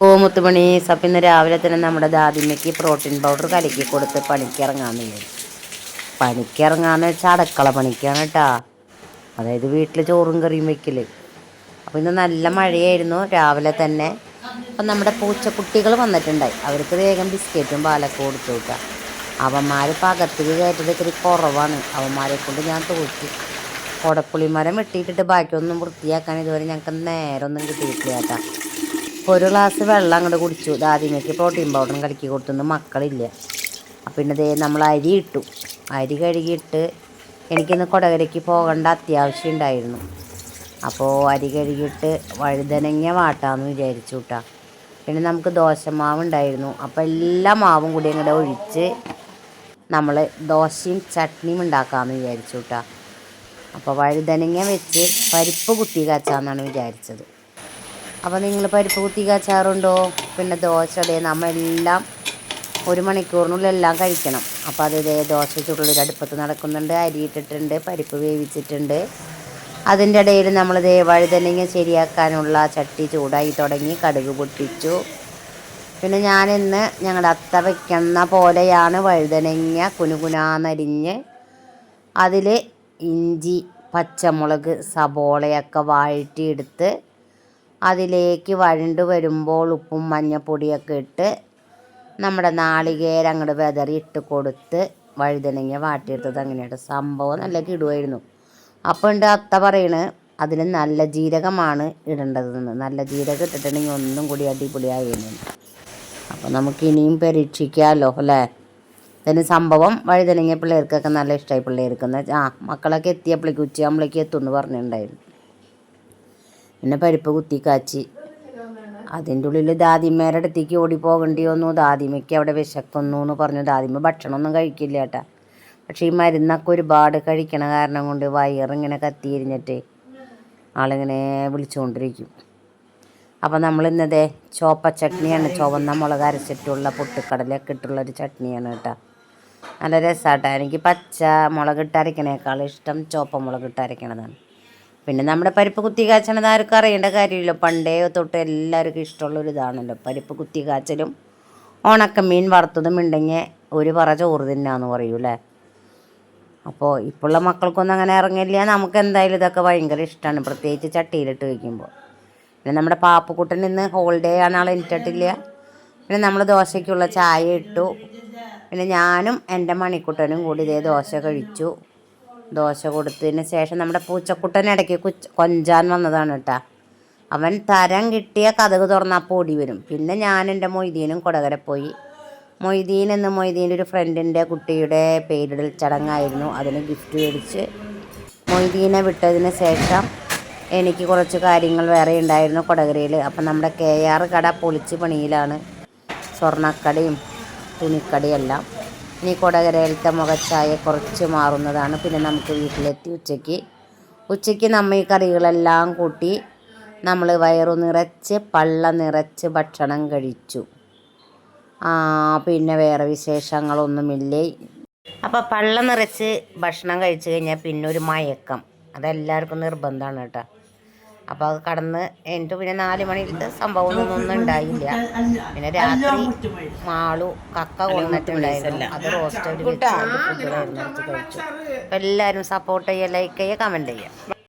ഓ മുത്തുമണി അപ്പം രാവിലെ തന്നെ നമ്മുടെ ദാദിമ്മയ്ക്ക് പ്രോട്ടീൻ പൗഡർ കലക്കി കൊടുത്ത് പണിക്കിറങ്ങാന്ന് വിചാരിച്ചു പണിക്കിറങ്ങാന്ന് വെച്ചാൽ അടുക്കള പണിക്കാണ് കേട്ടാ അതായത് വീട്ടിൽ ചോറും കറിയും വെക്കൽ. അപ്പോൾ ഇന്ന് നല്ല മഴയായിരുന്നു. രാവിലെ തന്നെ അപ്പം നമ്മുടെ പൂച്ചക്കുട്ടികൾ വന്നിട്ടുണ്ടായി. അവർക്ക് വേഗം ബിസ്ക്കറ്റും പാലൊക്കെ കൊടുത്തു വിട്ടാ. അവന്മാർ പകത്തേക്ക് കയറ്റത് ഇത്തിരി കുറവാണ്. അവന്മാരെ കൊണ്ട് ഞാൻ തോറ്റി. കൊടപ്പുളിമരം വെട്ടിയിട്ടിട്ട് ബാക്കിയൊന്നും വൃത്തിയാക്കാൻ ഇതുവരെ ഞങ്ങൾക്ക് നേരമൊന്നും കിട്ടിയിട്ടില്ല കേട്ടാ ഒരു ഗ്ലാസ് വെള്ളം അങ്ങോട്ട് കുടിച്ചു. ദാദിമയ്ക്ക് പ്രോട്ടീൻ പൗഡറും കലക്കി കൊടുത്തുനിന്ന് മക്കളില്ല. അപ്പം പിന്നെ ദേ നമ്മൾ അരി ഇട്ടു. അരി കഴുകിയിട്ട് എനിക്കിന്ന് കൊടകരയ്ക്ക് പോകേണ്ട അത്യാവശ്യം ഉണ്ടായിരുന്നു. അപ്പോൾ അരി കഴുകിയിട്ട് വഴുതനങ്ങ വാട്ടാന്ന് വിചാരിച്ചു കേട്ടാ പിന്നെ നമുക്ക് ദോശമാവ് ഉണ്ടായിരുന്നു. അപ്പോൾ എല്ലാ മാവും കൂടി അങ്ങോട്ട് ഒഴിച്ച് നമ്മൾ ദോശയും ചട്നിയും ഉണ്ടാക്കാമെന്ന് വിചാരിച്ചു കേട്ടാ അപ്പോൾ വഴുതനങ്ങ വെച്ച് പരിപ്പ് കുത്തി കാച്ചാന്നാണ് വിചാരിച്ചത്. അപ്പോൾ നിങ്ങൾ പരിപ്പ് കുത്തിക്ക് അച്ചാറുണ്ടോ പിന്നെ ദോശ അതേ നമ്മളെല്ലാം ഒരു മണിക്കൂറിനുള്ളിൽ എല്ലാം കഴിക്കണം. അപ്പോൾ അത് ഇതേ ദോശ ചുരുളൊരു അടുപ്പത്ത് നടക്കുന്നുണ്ട് അരി ഇട്ടിട്ടുണ്ട് പരിപ്പ് വേവിച്ചിട്ടുണ്ട്. അതിന്റെ ഇടയിൽ നമ്മൾ ദേ വഴുതനങ്ങ ശരിയാക്കാനുള്ള ചട്ടി ചൂടായി തുടങ്ങി കടുക് പൊട്ടിച്ചു. പിന്നെ ഞാനിന്ന് ഞങ്ങളുടെ അത്ത വയ്ക്കുന്ന പോലെയാണ് വഴുതനങ്ങ കുനുകുനാന്നരിഞ്ഞ് അതിൽ ഇഞ്ചി പച്ചമുളക് സബോളയൊക്കെ വഴറ്റിയെടുത്ത് അതിലേക്ക് വഴണ്ട് വരുമ്പോൾ ഉപ്പും മഞ്ഞപ്പൊടിയൊക്കെ ഇട്ട് നമ്മുടെ നാളികേരം അങ്ങോട്ട് വെതറി ഇട്ട് കൊടുത്ത് വഴുതനങ്ങ വാട്ടിയെടുത്തത് അങ്ങനെയാണ്. സംഭവം നല്ല കിടുവായിരുന്നു. അപ്പോൾ ഉണ്ട് അത്ത പറയണ് അതിൽ നല്ല ജീരകമാണ് ഇടേണ്ടതെന്ന്. നല്ല ജീരകം ഇട്ടിട്ടുണ്ടെങ്കിൽ ഒന്നും കൂടി അടിപൊളിയായിരുന്നു അപ്പോൾ നമുക്ക് ഇനിയും പരീക്ഷിക്കാമല്ലോ അല്ലേ? ഇതിന് സംഭവം വഴുതനങ്ങ പിള്ളേർക്കൊക്കെ നല്ല ഇഷ്ടമായി പിള്ളേർക്ക്. ആ മക്കളൊക്കെ എത്തിയപ്പോഴേക്ക് ഉച്ചയാകുമ്പോഴേക്ക് എത്തും എന്ന് പറഞ്ഞിട്ടുണ്ടായിരുന്നു. പിന്നെ പരിപ്പ് കുത്തി കാച്ചി അതിന്റെ ഉള്ളിൽ ദാദിമ്മേരുടെ അടുത്തേക്ക് ഓടി വന്നു. ദാദിമയ്ക്ക് അവിടെ വിശക്കുന്നു എന്ന് പറഞ്ഞു. ദാദിമ്മ ഭക്ഷണമൊന്നും കഴിക്കില്ല കേട്ടാ. പക്ഷേ ഈ മരുന്നൊക്കെ ഒരുപാട് കഴിക്കണ കാരണം കൊണ്ട് വയറിങ്ങനെ കത്തിയിരിഞ്ഞിട്ട് ആളിങ്ങനെ വിളിച്ചുകൊണ്ടിരിക്കും. അപ്പോൾ നമ്മൾ ഇന്നതേ ചോപ്പ ചട്നിയാണ്. ചുവന്ന മുളക് അരച്ചിട്ടുള്ള പൊട്ടിക്കടലൊക്കെ ഇട്ടുള്ള ഒരു ചട്നിയാണ് കേട്ടോ. നല്ല രസമാട്ടോ എനിക്ക് പച്ച മുളക് ഇട്ട് അരക്കണേക്കാൾ ഇഷ്ടം ചോപ്പ മുളക് ഇട്ട് അരക്കണതാണ്. പിന്നെ നമ്മുടെ പരിപ്പ് കുത്തി കാച്ചണത് ആർക്കും അറിയേണ്ട കാര്യമില്ല. പണ്ടേ തൊട്ട് എല്ലാവർക്കും ഇഷ്ടമുള്ള ഒരു ഇതാണല്ലോ. പരിപ്പ് കുത്തി കാച്ചലും ഉണക്കമീൻ വറുത്തതും ഉണ്ടെങ്കിൽ ഒരു പറ ചോറ് തിന്നാന്ന് പറയൂലേ അപ്പോൾ ഇപ്പോഴുള്ള മക്കൾക്കൊന്നും അങ്ങനെ ഇറങ്ങില്ല നമുക്ക് എന്തായാലും ഇതൊക്കെ ഭയങ്കര ഇഷ്ടമാണ്. പ്രത്യേകിച്ച് ചട്ടിയിലിട്ട് വയ്ക്കുമ്പോൾ. പിന്നെ നമ്മുടെ പാപ്പക്കുട്ടൻ ഇന്ന് ഹോളിഡേ ആണ് ആൾ എനിട്ടിട്ടില്ല പിന്നെ നമ്മൾ ദോശയ്ക്കുള്ള ചായ ഇട്ടു. പിന്നെ ഞാനും എന്റെ മണിക്കുട്ടനും കൂടി ഇതേ ദോശ കഴിച്ചു. ദോശ കൊടുത്തതിന് ശേഷം നമ്മുടെ പൂച്ചക്കുട്ടൻ ഇടയ്ക്ക് കുച്ച് കൊഞ്ചാൻ വന്നതാണ് കേട്ടാ. അവൻ തരം കിട്ടിയ കഥക് തുറന്നാൽ ഓടി വരും. പിന്നെ ഞാൻ എന്റെ മൊയ്തീനും കൊടകര പോയി. മൊയ്തീൻ എന്ന് മൊയ്തീന്റെ ഒരു ഫ്രണ്ടിന്റെ കുട്ടിയുടെ പേരിടൽ ചടങ്ങായിരുന്നു. അതിന് ഗിഫ്റ്റ് മേടിച്ച് മൊയ്തീനെ വിട്ടതിന് ശേഷം എനിക്ക് കുറച്ച് കാര്യങ്ങൾ വേറെ ഉണ്ടായിരുന്നു കൊടകരയിൽ. അപ്പം നമ്മുടെ കെ ആർ കട പൊളിച്ച് പണിയിലാണ്. സ്വർണക്കടയും തുണിക്കടയും എല്ലാം. ഇനി കൊടകരയിലത്തെ മുഖച്ചായ കുറച്ച് മാറുന്നതാണ്. പിന്നെ നമുക്ക് വീട്ടിലെത്തി ഉച്ചയ്ക്ക്. ഉച്ചയ്ക്ക് നമ്മൾ ഈ കറികളെല്ലാം കൂട്ടി നമ്മൾ വയറു നിറച്ച് പള്ള നിറച്ച് ഭക്ഷണം കഴിച്ചു. പിന്നെ വേറെ വിശേഷങ്ങളൊന്നുമില്ലേ? അപ്പോൾ പള്ള നിറച്ച് ഭക്ഷണം കഴിച്ചു കഴിഞ്ഞാൽ പിന്നെ ഒരു മയക്കം. അതെല്ലാവർക്കും നിർബന്ധമാണ് കേട്ടോ. അപ്പോൾ അത് കടന്ന് എന്നിട്ട് പിന്നെ നാല് മണിയിലത്തെ സംഭവമൊന്നും ഒന്നും ഉണ്ടായില്ല. പിന്നെ രാത്രി മാളു കക്ക കൊന്നിട്ടുണ്ടായിരുന്നു. അത് റോസ്റ്റ് ഫുഡ് കഴിച്ചു. എല്ലാവരും സപ്പോർട്ട് ചെയ്യുക ലൈക്ക് ചെയ്യുക കമന്റ് ചെയ്യുക